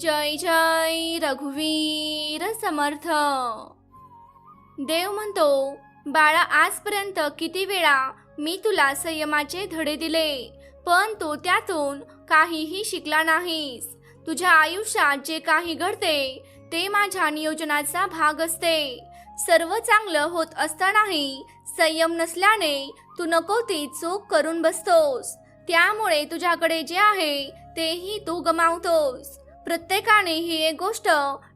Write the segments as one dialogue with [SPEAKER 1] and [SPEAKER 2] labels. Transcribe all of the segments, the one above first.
[SPEAKER 1] जय जय रघुवीर समर्थ. देव म्हणतो बाळा आजपर्यंत किती वेळा मी तुला संयमाचे धडे दिले पण तो त्यातून काहीही शिकला नाहीस. तुझ्या आयुष्यात जे काही घडते ते माझ्या नियोजनाचा भाग असते. सर्व चांगलं होत असतानाही संयम नसल्याने तू नको ती चूक करून बसतोस. त्यामुळे तुझ्याकडे जे आहे तेही तू गमावतोस. प्रत्येकाने ही एक गोष्ट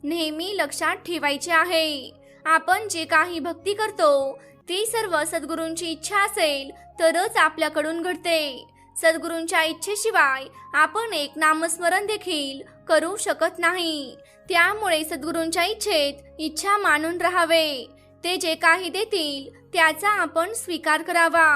[SPEAKER 1] नेहमी लक्षात ठेवायची आहे. आपण जे काही भक्ती करतो ती सर्व सद्गुरूंची इच्छा असेल तरच आपल्याकडून घडते. सद्गुरूंच्या इच्छेशिवाय आपण एक नामस्मरण देखील करू शकत नाही. त्यामुळे सद्गुरूंच्या इच्छेत इच्छा मानून राहावे. ते जे काही देतील त्याचा आपण स्वीकार करावा.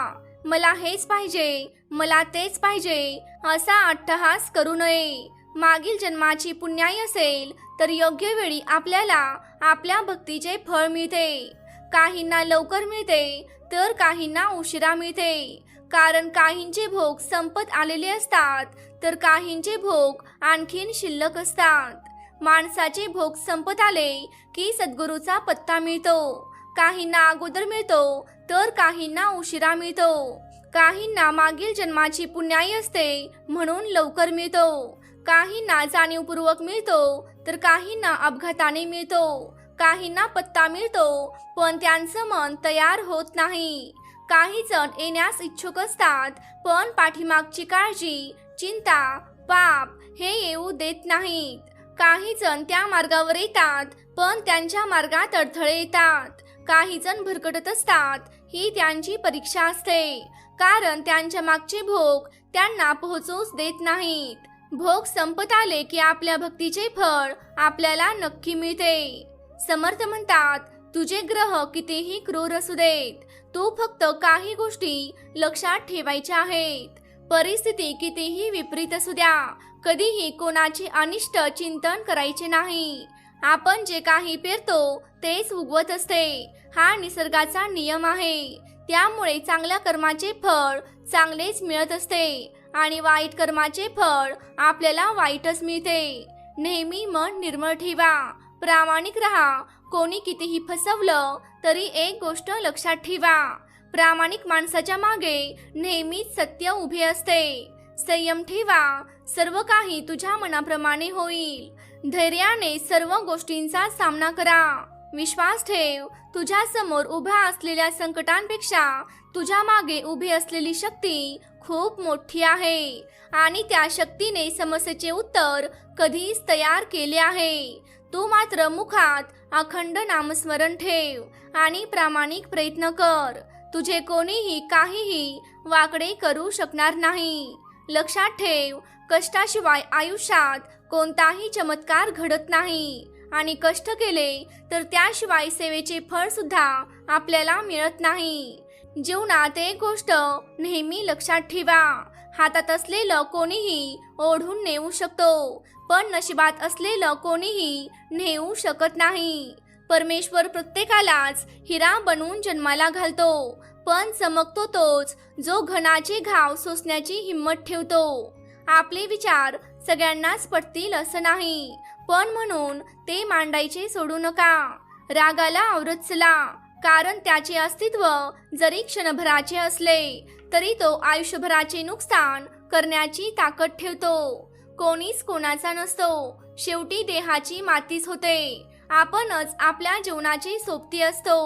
[SPEAKER 1] मला हेच पाहिजे मला तेच पाहिजे असा अट्टहास करू नये. मागील जन्माची पुण्याई असेल तर योग्य वेळी आपल्याला आपल्या भक्तीचे फळ मिळते. काहींना लवकर मिळते तर काहींना उशिरा मिळते. कारण काहींचे भोग संपत आलेले असतात तर काहींचे भोग आणखीन शिल्लक असतात. माणसाचे भोग संपत आले की सद्गुरूचा पत्ता मिळतो. काहींना अगोदर मिळतो तर काहींना उशिरा मिळतो. काहींना मागील जन्माची पुण्याई असते म्हणून लवकर मिळतो. काहींना जाणीवपूर्वक मिळतो तर काहींना अपघाताने मिळतो काहींना पत्ता मिळतो पण त्यांचं मन तयार होत नाही. काही जण येण्यास इच्छुक असतात पण पाठीमागची काळजी चिंता पाप हे येऊ देत नाहीत. काही जण त्या मार्गावर येतात पण त्यांच्या मार्गात अडथळे येतात. काही जण भरकटत असतात ही त्यांची परीक्षा असते. कारण त्यांच्या मागचे भोग त्यांना पोहोचूच देत नाहीत. भोग संपत आले की आपल्या भक्तीचे फळ आपल्याला नक्की मिळते. समर्थ म्हणतात तुझे ग्रह कितीही क्रूर असू देत तू फक्त काही गोष्टी लक्षात ठेवायच्या आहेत. परिस्थिती कितीही विपरीत असू द्या कधीही कोणाचे अनिष्ट चिंतन करायचे नाही. आपण जे काही पेरतो तेच उगवत असते. हा निसर्गाचा नियम आहे. त्यामुळे चांगल्या कर्माचे फळ चांगलेच मिळत असते. आणि वाईट कर्माचे फळ आपल्याला वाईटच मिळते. नेहमी मन निर्मळ ठेवा. प्रामाणिक राहा. कोणी कितीही फसवलं तरी एक गोष्ट लक्षात ठेवा. प्रामाणिक माणसाच्या मागे नेहमीच सत्य उभे असते. संयम ठेवा. सर्व काही तुझ्या मनाप्रमाणे होईल. धैर्याने सर्व गोष्टींचा सामना करा. विश्वास ठेव. तुझ्या समोर उभ्या असलेल्या संकटांपेक्षा तुझ्या मागे उभी असलेली शक्ती खूप मोठी आहे. आणि त्या शक्तीने समस्येचे उत्तर कधीच तयार केले आहे. तू मात्र मुखात अखंड नामस्मरण ठेव आणि प्रामाणिक प्रयत्न कर. तुझे कोणीही काहीही वाकडे करू शकणार नाही. लक्षात ठेव कष्टाशिवाय आयुष्यात कोणताही चमत्कार घडत नाही. आणि कष्ट केले तर त्याशिवाय सेवेचे फळ सुद्धा आपल्याला मिळत नाही. जीवनात एक गोष्ट नेहमी लक्षात ठेवा हातात असलेलं कोणीही ओढून नेऊ शकतो पण नशिबात असलेलं कोणीही नेऊ शकत नाही. परमेश्वर प्रत्येकालाच हिरा बनवून जन्माला घालतो पण चमकतो तोच जो घनाचे घाव सोसण्याची हिंमत ठेवतो. आपले विचार सगळ्यांनाच पटतील असं नाही पण म्हणून ते मांडायचे सोडू नका. रागाला आवरत चला कारण त्याचे अस्तित्व जरी क्षणभराचे असले तरी तो आयुष्यभराचे नुकसान करण्याची ताकद ठेवतो. कोणीच कोणाचा नसतो. शेवटी देहाची मातीच होते. आपणच आपल्या जीवनाची सोबती असतो.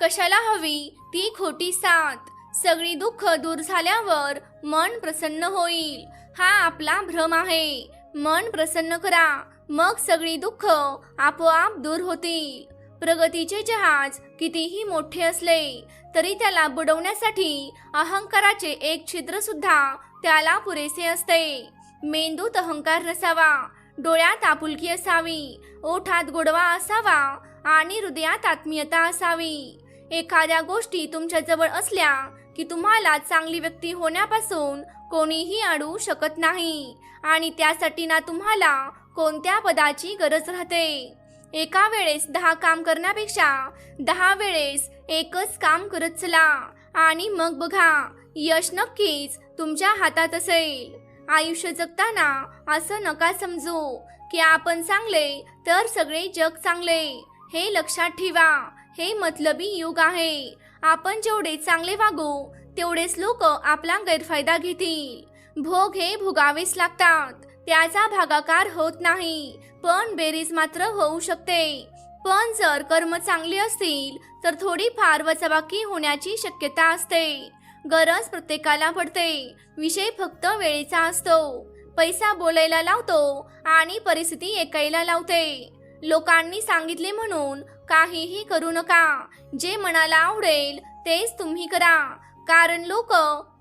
[SPEAKER 1] कशाला हवी ती खोटी साथ. सगळी दुःख दूर झाल्यावर मन प्रसन्न होईल. हा आपला भ्रम आहे. मन प्रसन्न करा. मग सगळी दुःख आपोआप दूर होतील प्रगतीचे जहाज कितीही मोठे असले तरी त्याला बुडवण्यासाठी अहंकाराचे एक छिद्र सुद्धा त्याला पुरेसे असते. मेंदूत अहंकार नसावा डोळ्यात आपुलकी असावी ओठात गोडवा असावा आणि हृदयात आत्मीयता असावी. एखाद्या गोष्टी तुमच्या जवळ असल्या की तुम्हाला चांगली व्यक्ती होण्यापासून कोणीही अडवू शकत नाही. आणि त्यासाठी ना तुम्हाला कोणत्या पदाची गरज राहते? एका वेळेस दहा काम करण्यापेक्षा दहा वेळेस एकच काम करत चला. आणि मग बघा यश नक्कीच तुमच्या हातात असेल. आयुष्य जगताना असं नका समजू की आपण चांगले तर सगळे जग चांगले. हे लक्षात ठेवा हे मतलबी युग आहे. आपण जेवढे चांगले वागू तेवढेच लोक आपला गैरफायदा घेतील. भोग हे भोगावेच लागतात. त्याचा भागाकार होत नाही. पण बेरीज मात्र होऊ शकते. पण जर कर्म चांगली असतील तर थोडी फार वचबाकी होण्याची शक्यता असते. गरज प्रत्येकाला पडते. विषय फक्त वेळेचा असतो. पैसा बोलायला लावतो आणि परिस्थिती ऐकायला लावते. लोकांनी सांगितले म्हणून काहीही करू नका. जे मनाला आवडेल तेच तुम्ही करा. कारण लोक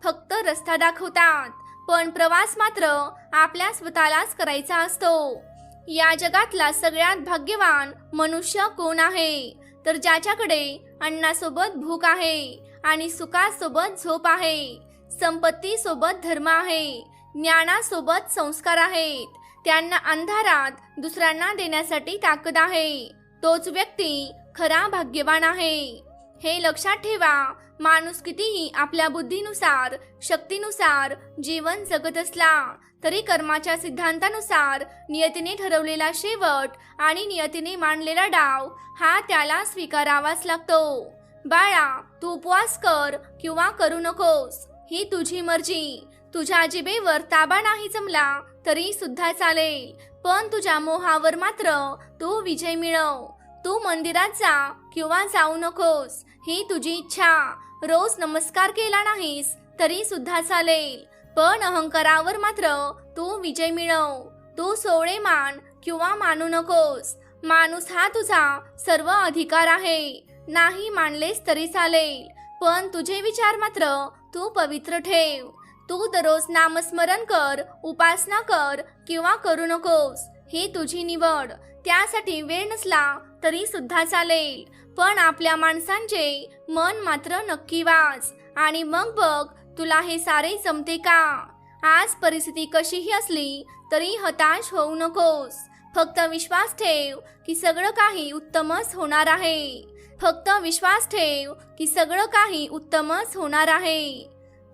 [SPEAKER 1] फक्त रस्ता दाखवतात. पण प्रवास मात्र आपल्या स्वतःलाच करायचा असतो. या जगातला सगळ्यात भाग्यवान मनुष्य कोण आहे? तर ज्याच्याकडे अन्नासोबत भूक आहे आणि सुखासोबत झोप आहे संपत्ती सोबत धर्म आहे ज्ञानासोबत संस्कार आहेत त्यांना अंधारात दुसऱ्यांना देण्यासाठी ताकद आहे. तोच व्यक्ती खरा भाग्यवान आहे. हे लक्षात ठेवा माणूस कितीही आपल्या बुद्धीनुसार शक्तीनुसार जीवन जगत असला तरी कर्माच्या सिद्धांतानुसार नियतीने ठरवलेला शेवट आणि नियतीने मांडलेला डाव हा त्याला स्वीकारावाच लागतो. बाळा तू उपवास कर किंवा करू नकोस. ही तुझी मर्जी. तुझ्या जिबेवर ताबा नाही जमला तरी सुद्धा चालेल. पण तुझ्या मोहावर मात्र तू विजय मिळव. तू मंदिरात जा किंवा जाऊ नकोस. ही तुझी इच्छा. रोज नमस्कार केला नाहीस तरी सुद्धा चालेल. पण अहंकारावर मात्र तू विजय मिळव. तू सोळे मान किंवा मानू नकोस. माणूस हा तुझा सर्व अधिकार आहे. नाही मानलेस तरी चालेल. पण तुझे विचार मात्र तू पवित्र ठेव. तू दररोज नामस्मरण कर उपासना कर किंवा करू नकोस. ही तुझी निवड. त्यासाठी वेळ नसला तरी सुद्धा चालेल. पण आपल्या माणसांचे मन मात्र नक्की वाच. आणि मग बघ तुला हे सारे जमते का? आज परिस्थिती कशीही असली तरी हताश होऊ नकोस. फक्त विश्वास ठेव की सगळं काही उत्तमच होणार आहे. फक्त विश्वास ठेव की सगळं काही उत्तमच होणार आहे.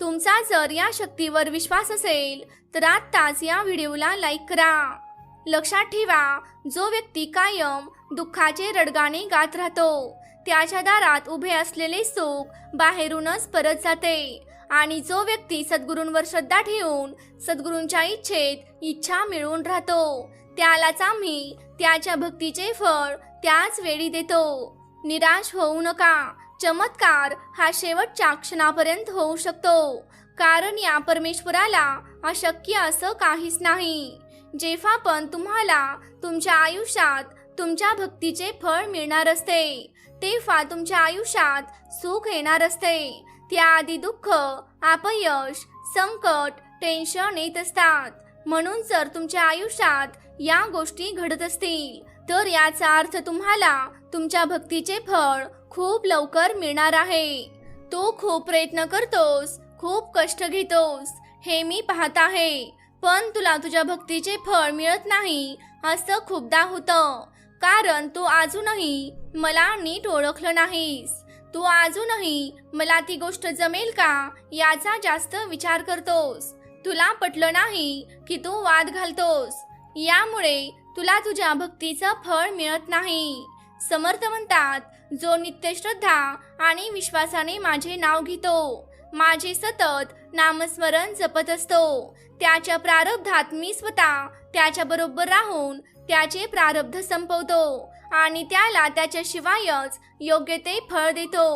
[SPEAKER 1] तुमचा जर या शक्तीवर विश्वास असेल तर आत्ताच या व्हिडिओला लाईक करा. लक्षात ठेवा जो व्यक्ती कायम दुःखाचे रडगाणे गात राहतो त्याच्या दारात उभे असलेले सुख बाहेरूनच परत जाते. आणि जो व्यक्ती सद्गुरूंवर श्रद्धा ठेवून सद्गुरूंच्या इच्छेत इच्छा मिळवून राहतो त्यालाच आम्ही त्याच्या भक्तीचे फळ त्याच वेळी देतो. निराश होऊ नका चमत्कार हा शेवटच्या क्षणापर्यंत होऊ शकतो कारण या परमेश्वराला अशक्य असं काहीच नाही. जेव्हा पण तुम्हाला तुमच्या आयुष्यात तुमच्या भक्तीचे फळ मिळणार असते तेव्हा तुमच्या आयुष्यात सुख येणार असते. त्याआधी दुःख अपयश संकट टेन्शन येत असतात. म्हणून जर तुमच्या आयुष्यात या गोष्टी घडत असतील तर याचा अर्थ तुम्हाला तुमच्या भक्तीचे फळ खूप लवकर मिळणार आहे. तो खूप प्रयत्न करतोस खूप कष्ट घेतोस हे मी पाहत आहे. पण तुला तुझ्या भक्तीचे फळ मिळत नाही असं खूपदा होतं. कारण तू अजूनही मला नीट ओळखलं नाहीस. तू अजूनही मला ती गोष्ट जमेल का याचा जास्त विचार करतोस. तुला पटलं नाही की तू वाद घालतोस. यामुळे तुला तुझ्या भक्तीचं फळ मिळत नाही. समर्थ म्हणतात जो नित्यश्रद्धा आणि विश्वासाने माझे नाव घेतो माझे सतत नामस्मरण जपत असतो. त्याच्या प्रारब्धात मी स्वतः त्याच्या बरोबर राहून त्याचे प्रारब्ध संपवतो आणि त्याला त्याच्याशिवायच योग्य ते फळ देतो.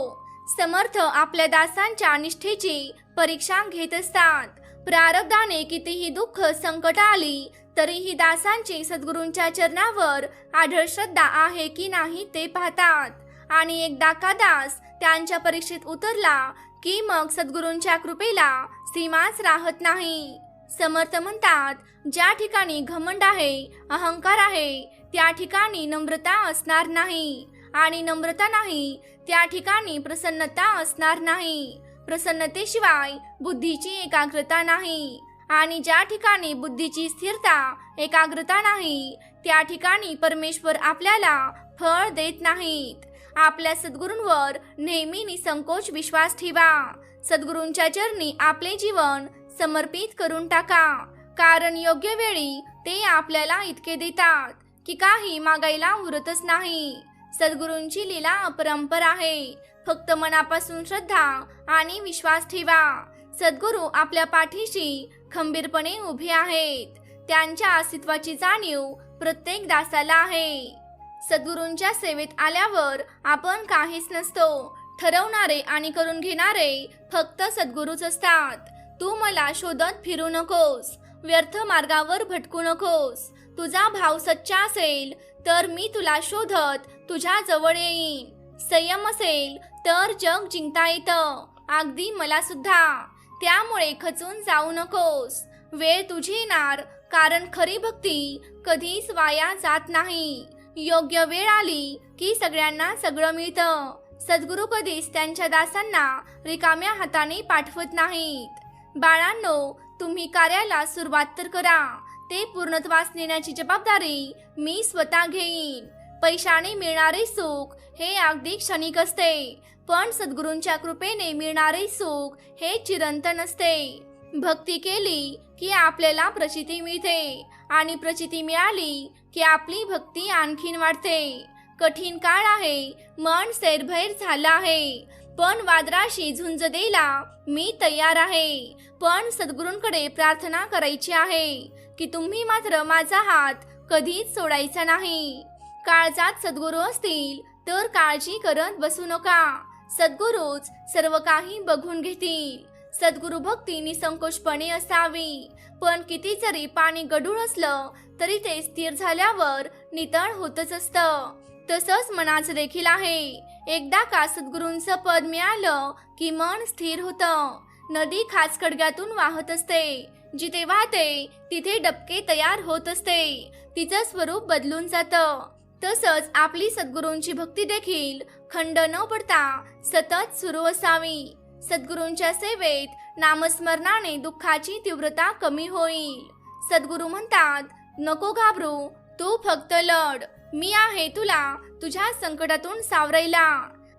[SPEAKER 1] समर्थ आपल्या दासांच्या निष्ठेची परीक्षा घेत असतात. प्रारब्धाने कितीही दुःख संकट आली तरीही दासांची सद्गुरूंच्या चरणावर आढळ श्रद्धा आहे की नाही ते पाहतात. आणि एकदा का दास त्यांच्या परीक्षेत उतरला की मग सद्गुरूंच्या कृपेला सीमाच राहत नाही. समर्थ म्हणतात ज्या ठिकाणी घमंड आहे अहंकार आहे त्या ठिकाणी नम्रता असणार नाही. आणि नम्रता नाही त्या ठिकाणी प्रसन्नता असणार नाही. प्रसन्नतेशिवाय बुद्धीची एकाग्रता नाही. आणि ज्या ठिकाणी बुद्धीची स्थिरता एकाग्रता नाही त्या ठिकाणी परमेश्वर आपल्याला फळ देत नाहीत. आपल्या सद्गुरूंवर नेहमी निसंकोच विश्वास ठेवा. सद्गुरूंच्या चरणी आपले जीवन समर्पित करून टाका. कारण योग्य वेळी ते आपल्याला इतके देतात की काही मागायला उरतच नाही. सद्गुरूंची लीला अपरंपर आहे. फक्त मनापासून श्रद्धा आणि विश्वास ठेवा. सद्गुरू आपल्या पाठीशी खंबीरपणे उभे आहेत. त्यांच्या अस्तित्वाची जाणीव प्रत्येक दासाला आहे. सद्गुरूंच्या सेवेत आल्यावर आपण काहीच नसतो. ठरवणारे आणि करून घेणारे फक्त सद्गुरूच असतात. तू मला शोधत फिरू नकोस. व्यर्थ मार्गावर भटकू नकोस. तुझा भाव सच्चा असेल तर मी तुला शोधत तुझ्या जवळ येईन. संयम असेल तर जग जिंकता येतं. अगदी मला सुद्धा. त्यामुळे खचून जाऊ नकोस. वेळ तुझी येणार कारण खरी भक्ती कधीच वाया जात नाही. योग्य वेळ आली की सगळ्यांना सगळं मिळतं. सद्गुरू कधीच त्यांच्या दासांना रिकाम्या हाताने पाठवत नाहीत. बाळांनो तुम्ही कार्याला सुरुवात तर करा. ते पूर्णत्वास नेण्याची जबाबदारी मी स्वतः घेईन. पैशाने मिळणारे सुख हे अगदी क्षणिक असते पण सद्गुरूंच्या कृपेने मिळणारे सुख हे चिरंतन असते भक्ती केली की आपल्याला प्रचिती मिळते आणि प्रचिती मिळाली की आपली भक्ती आणखीन वाढते. कठीण काळ आहे मन सैरभैर झालं आहे. पण वादराशी झुंज द्यायला मी तयार आहे. पण सद्गुरूंकडे प्रार्थना करायची आहे की तुम्ही मात्र माझा हात कधीच सोडायचा नाही. काळजात सद्गुरू असतील तर काळजी करत बसू नका. सद्गुरूच सर्व काही बघून घेतील. सद्गुरू भक्ती निसंकोचपणे असावी. पण किती जरी पाणी गडूळ असलं तरी ते स्थिर झाल्यावर नितळ होतच असतं. तसंच मनाचं देखील आहे. एकदा का सद्गुरूंचं पद मिळालं की मन स्थिर होतं. नदी खास खडग्यातून वाहत असते. जिथे वाहते तिथे डबके तयार होत असते. तिचं स्वरूप बदलून जातं. तसंच आपली सद्गुरूंची भक्ती देखील खंड न पडता सतत सुरू असावी. सद्गुरूंच्या सेवेत नामस्मरणाने दुःखाची तीव्रता कमी होईल. सद्गुरू म्हणतात नको घाबरू तू फक्त लढ. मी आहे तुला तुझ्या संकटातून सावरायला.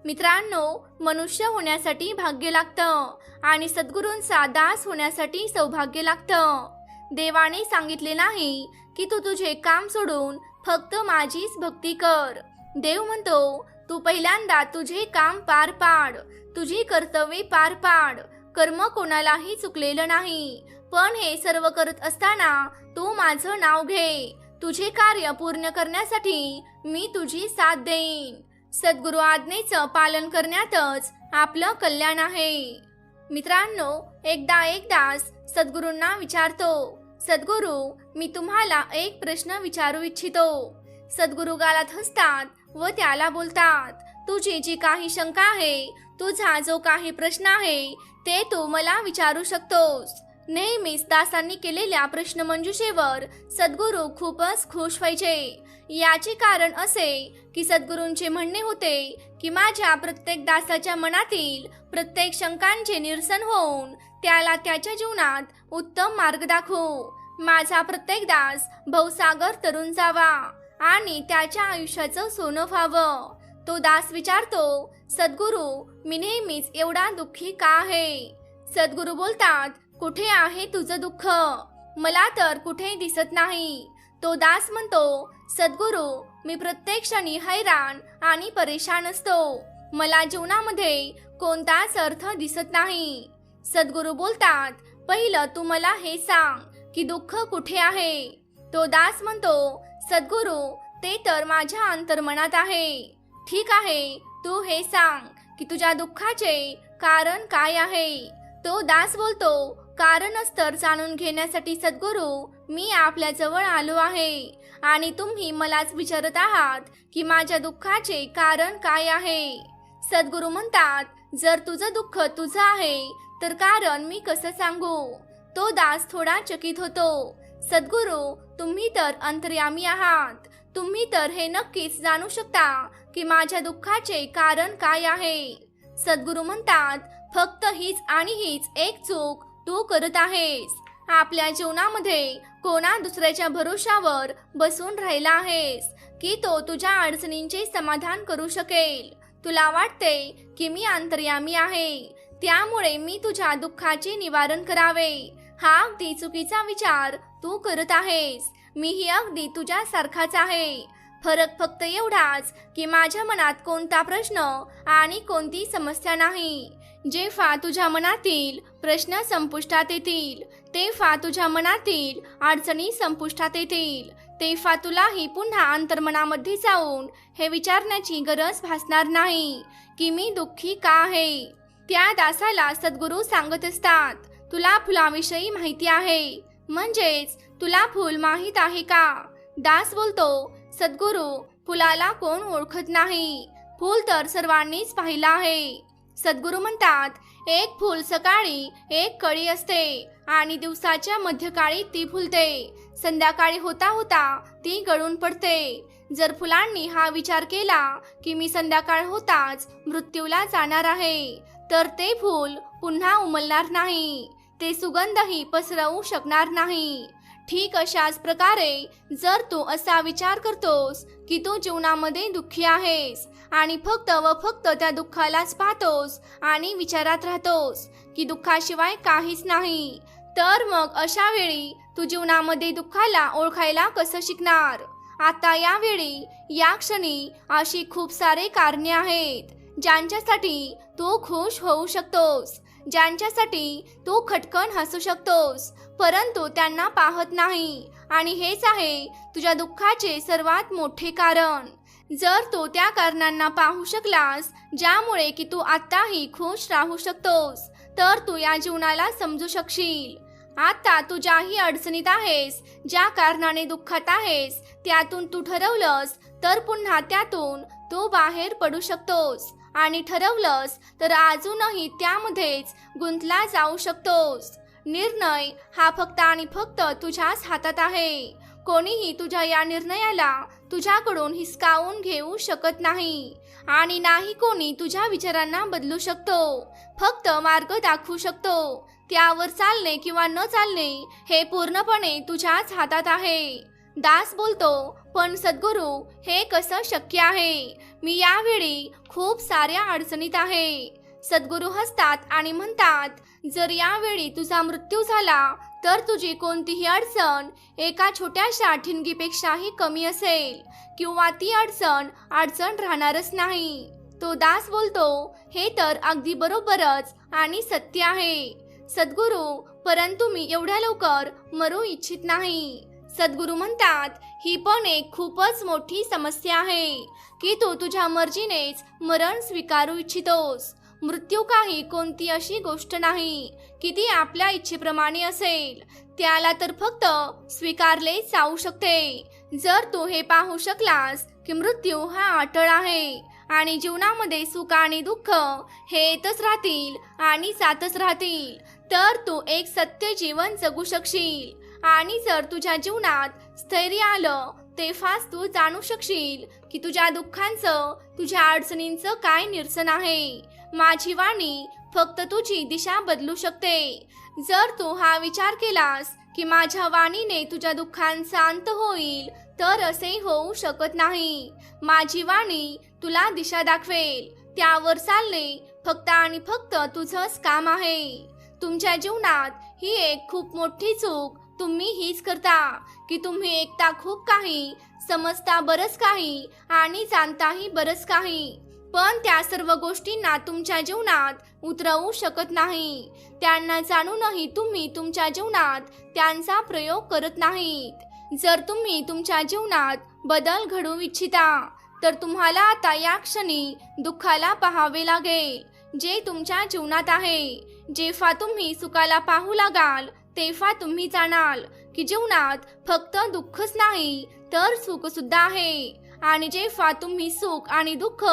[SPEAKER 1] मित्रांनो मनुष्य होण्यासाठी भाग्य लागतं आणि सद्गुरूंचा दास होण्यासाठी सौभाग्य लागतं. देवाने सांगितले नाही की तू तुझे काम सोडून फक्त माझीच भक्ती कर. देव म्हणतो तू पहिल्यांदा तुझे काम पार पाड. तुझी कर्तव्ये पार पाड. कर्म कोणालाही चुकलेलं नाही. पण हे सर्व करत असताना तू माझं नाव घे. तुझे कार्य पूर्ण करण्यासाठी मी तुझी साथ देईन. सद्गुरु आज्ञेचं पालन करण्यातच आपलं कल्याण आहे. मित्रांनो एकदा एकदास सद्गुरूंना विचारतो सद्गुरू मी तुम्हाला एक प्रश्न विचारू इच्छितो. सद्गुरू गालात हसतात व त्याला बोलतात तुझी जी काही शंका आहे तुझा जो काही प्रश्न आहे ते तू मला विचारू शकतोस. नेहमीच दासांनी केलेल्या प्रश्नमंजुषेवर सद्गुरू खूपच खुश व्हायचे. याचे कारण असे की सद्गुरूंचे म्हणणे होते की माझ्या प्रत्येक दासाच्या मनातील प्रत्येक शंकांचे निरसन होऊन त्याला त्याच्या जीवनात उत्तम मार्ग दाखवू. माझा प्रत्येक दास भवसागर तरुण जावा आणि त्याच्या आयुष्याचं सोनं व्हावं. तो दास विचारतो सद्गुरू मी नेहमीच एवढा दुःखी का आहे? सद्गुरू बोलतात कुठे आहे तुझं दुःख? मला तर कुठे दिसत नाही. तो दास म्हणतो सद्गुरू मी प्रत्येक क्षणी हैराण आणि परेशान असतो. मला जीवनामध्ये कोणताच अर्थ दिसत नाही. सद्गुरू बोलतात पहिलं तू मला हे सांग की दुःख कुठे आहे? तो दास म्हणतो सद्गुरू ते तर माझ्या अंतर्मनात आहे. ठीक आहे तू हे सांग की तुझ्या दुःखाचे कारण काय आहे? तो दास बोलतो कारणच तर जाणून घेण्यासाठी सद्गुरू मी आपल्या जवळ आलो आहे. आणि तुम्ही मलाच विचारत आहात की माझ्या दुःखाचे कारण काय आहे? सद्गुरू म्हणतात जर तुझं दुःख तुझं आहे तर कारण मी कसं सांगू? तो दास थोडा चकित होतो. सद्गुरू तुम्ही तर अंतर्यामी आहात. तुम्ही तर हे नक्कीच जाणू शकता. की माझ्या दुःखाचे कारण काय आहे? सद्गुरू म्हणतात फक्त हीच आणि हीच एक चूक तू करत आहेस. आपल्या जीवनामध्ये कोणा दुसऱ्याच्या भरोशावर बसून राहिला आहेस की तो तुझ्या अडचणींचे समाधान करू शकेल. तुला वाटते की मी अंतर्यामी आहे. त्यामुळे मी तुझ्या दुःखाचे निवारण करावे. हा अगदी चुकीचा विचार तू करत आहेस. मीही अगदी तुझ्यासारखाच आहे. फरक फक्त एवढाच की माझ्या मनात कोणता प्रश्न आणि कोणती समस्या नाही. जेव्हा तुझ्या मनातील प्रश्न संपुष्टात येतील तेव्हा तुझ्या मनातील अडचणी संपुष्टात येतील तेव्हा तुलाही पुन्हा अंतर्मनामध्ये जाऊन हे विचारण्याची गरज भासणार नाही की मी दुःखी का आहे? त्या दासाला सद्गुरू सांगत असतात तुला फुलाविषयी माहिती आहे. म्हणजेच तुला फुल माहीत आहे का? दास बोलतो सद्गुरू फुलाला कोण ओळखत नाही? फुल तर सर्वांनीच पाहिलं आहे. सद्गुरू म्हणतात एक फुल सकाळी एक कळी असते आणि दिवसाच्या मध्यकाळी ती फुलते. संध्याकाळी होता होता ती गळून पडते. जर फुलांनी हा विचार केला की मी संध्याकाळ होताच मृत्यूला जाणार आहे तर ते फूल पुन्हा उमलणार नाही. ते सुगंधही पसरवू शकणार नाही. ठीक अशाच प्रकारे जर तू असा विचार करतोस की तू जीवनामध्ये दुःखी आहेस आणि फक्त व फक्त त्या दुःखालाच पाहतोस आणि विचारात राहतोस की दुःखाशिवाय काहीच नाही तर मग अशा वेळी तू जीवनामध्ये दुःखाला ओळखायला कसं शिकणार? आता यावेळी या क्षणी अशी खूप सारे कारणे आहेत ज्यांच्यासाठी तू खुश होऊ शकतोस. ज्यांच्यासाठी तू खटकन हसू शकतोस परंतु त्यांना पाहत नाही. आणि हेच आहे तुझ्या दुःखाचे सर्वात मोठे कारण. जर तू त्या कारणांना पाहू शकलास ज्यामुळे की तू आत्ताही खुश राहू शकतोस तर तू या जीवनाला समजू शकशील. आता तू ज्याही अडचणीत आहेस ज्या कारणाने दुःखात आहेस त्यातून तू ठरवलंस तर पुन्हा त्यातून तू बाहेर पडू शकतोस. आणि ठरवलंस तर अजूनही त्यामध्येच गुंतला जाऊ शकतोस. निर्णय हा फक्त आणि फक्त तुझ्याच हातात आहे. कोणीही तुझ्या या निर्णयाला तुझ्याकडून हिसकावून घेऊ शकत नाही. आणि नाही कोणी तुझ्या विचारांना बदलू शकतो. फक्त मार्ग दाखवू शकतो. त्यावर चालणे किंवा न चालणे हे पूर्णपणे तुझ्याच हातात आहे. दास बोलतो पण सद्गुरू हे कसं शक्य आहे? मी यावेळी खूप साऱ्या अडचणीत आहे. सद्गुरू हसतात आणि म्हणतात जर यावेळी तुझा मृत्यू झाला तर तुझी कोणतीही अडचण एका छोट्याशा ठिणगीपेक्षाही कमी असेल किंवा ती अडचण अडचण राहणारच नाही. तो दास बोलतो हे तर अगदी बरोबरच आणि सत्य आहे. सद्गुरू परंतु मी एवढ्या लवकर मरू इच्छित नाही. सद्गुरू म्हणतात ही पण एक खूपच मोठी समस्या आहे की तू तुझ्या मर्जीनेच मरण स्वीकारू इच्छितोस. मृत्यू काही कोणती अशी गोष्ट नाही की ती आपल्या इच्छेप्रमाणे असेल. त्याला तर फक्त स्वीकारले जाऊ शकते. जर तू हे पाहू शकलास की मृत्यू हा अटळ आहे आणि जीवनामध्ये सुख आणि दुःख हे येतच राहतील आणि जातच राहतील तर तू एक सत्य जीवन जगू शकशील. आणि जर तुझ्या जीवनात स्थैर्य आलं तेव्हाच तू जाणू शकशील की तुझ्या दुःखांचं तुझ्या अडचणींचं काय निरसन आहे. माझी वाणी फक्त तुझी दिशा बदलू शकते. जर तू हा विचार केलास की माझ्या वाणीने तुझ्या दुःखांचा अंत होईल तर असे होऊ शकत नाही. माझी वाणी तुला दिशा दाखवेल. त्यावर चालणे फक्त आणि फक्त तुझंच काम आहे. तुमच्या जीवनात ही एक खूप मोठी चूक तुम्ही हीच करता की तुम्ही एकता खूप काही समजता बरंच काही आणि जाणताही बरंच काही. पण त्या सर्व गोष्टींना तुमच्या जीवनात उतरवू शकत नाही. त्यांना जाणूनही तुम्ही तुमच्या जीवनात त्यांचा प्रयोग करत नाहीत. जर तुम्ही तुमच्या जीवनात बदल घडवू इच्छिता तर तुम्हाला आता या क्षणी दुःखाला पाहावे लागेल जे तुमच्या जीवनात आहे. जेव्हा तुम्ही सुखाला पाहू लागाल तेव्हा तुम्ही जाणाल की जीवनात फक्त दुःखच नाही तर सुख सुद्धा आहे. आणि जेव्हा तुम्ही सुख आणि दुःख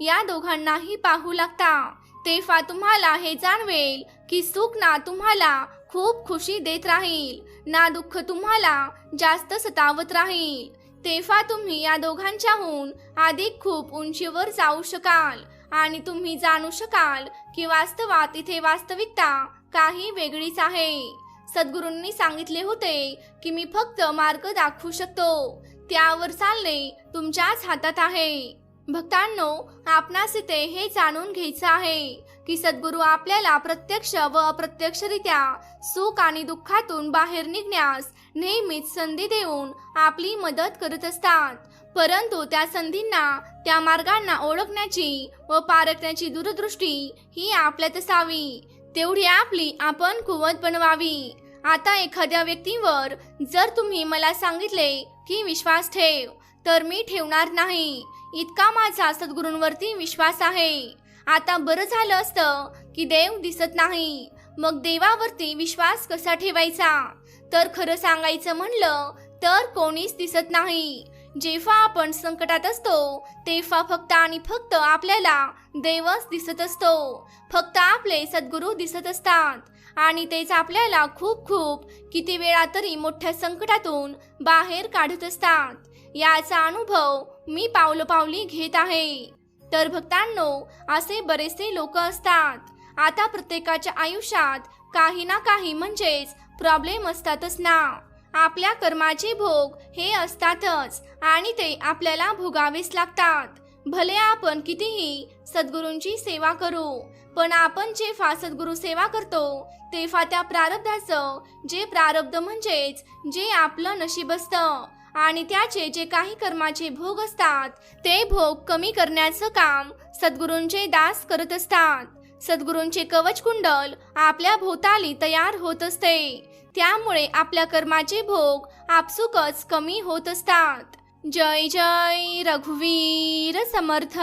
[SPEAKER 1] या दोघांनाही पाहू लागता तेव्हा तुम्हाला हे जाणवेल की सुख ना तुम्हाला खूप खुशी देत राहील ना दुःख तुम्हाला जास्त सतावत राहील. तेव्हा तुम्ही या दोघांच्याहून अधिक खूप उंचीवर जाऊ शकाल आणि तुम्ही जाणू शकाल की वास्तवात इथे वास्तविकता काही वेगळीच आहे. सद्गुरूंनी सांगितले होते की मी फक्त मार्ग दाखवू शकतो. त्यावर चालणे तुमच्याच हातात आहे. भक्तांनो आपणास इथे हे जाणून घ्यायचं आहे की सद्गुरू आपल्याला प्रत्यक्ष व अप्रत्यक्षरित्या सुख आणि दुःखातून बाहेर निघण्यास नेहमीच संधी देऊन आपली मदत करत असतात. परंतु त्या संधींना त्या मार्गांना ओळखण्याची व पारखण्याची दूरदृष्टी ही आपल्यात असावी. तेवढी आपली आपण कुवत बनवावी. आता एखाद्या व्यक्तीवर जर तुम्ही मला सांगितले की विश्वास ठेव तर मी ठेवणार नाही. इतका माझा सद्गुरूंवरती विश्वास आहे. आता बरं झालं असतं की देव दिसत नाही. मग देवावरती विश्वास कसा ठेवायचा? तर खरं सांगायचं म्हणलं तर कोणीच दिसत नाही. जेव्हा आपण संकटात असतो तेव्हा फक्त आणि फक्त आपल्याला देवच दिसत असतो. फक्त आपले सद्गुरू दिसत असतात. आणि तेच आपल्याला खूप खूप किती वेळा तरी मोठ्या संकटातून बाहेर काढत असतात. याचा अनुभव मी पावलोपावली घेत आहे. तर भक्तांनो असे बरेचसे लोक असतात. आता प्रत्येकाच्या आयुष्यात काही ना काही म्हणजेच प्रॉब्लेम असतातच ना. आपल्या कर्माचे भोग हे असतातच आणि ते आपल्याला भोगावेच लागतात. भले आपण कितीही सद्गुरूंची सेवा करू पण आपण जे जेव्हा सद्गुरू सेवा करतो तेव्हा त्या प्रारब्धाचं जे प्रारब्ध म्हणजेच जे आपलं नशीब असतं. आणि त्याचे जे काही कर्माचे भोग असतात ते भोग कमी करण्याचं काम सद्गुरूंचे दास करत असतात. सद्गुरूंचे कवच कुंडल आपल्या भोवताली तयार होत असते. त्यामुळे आपल्या कर्माचे भोग आपसुकच कमी होत असतात. जय जय रघुवीर समर्थ!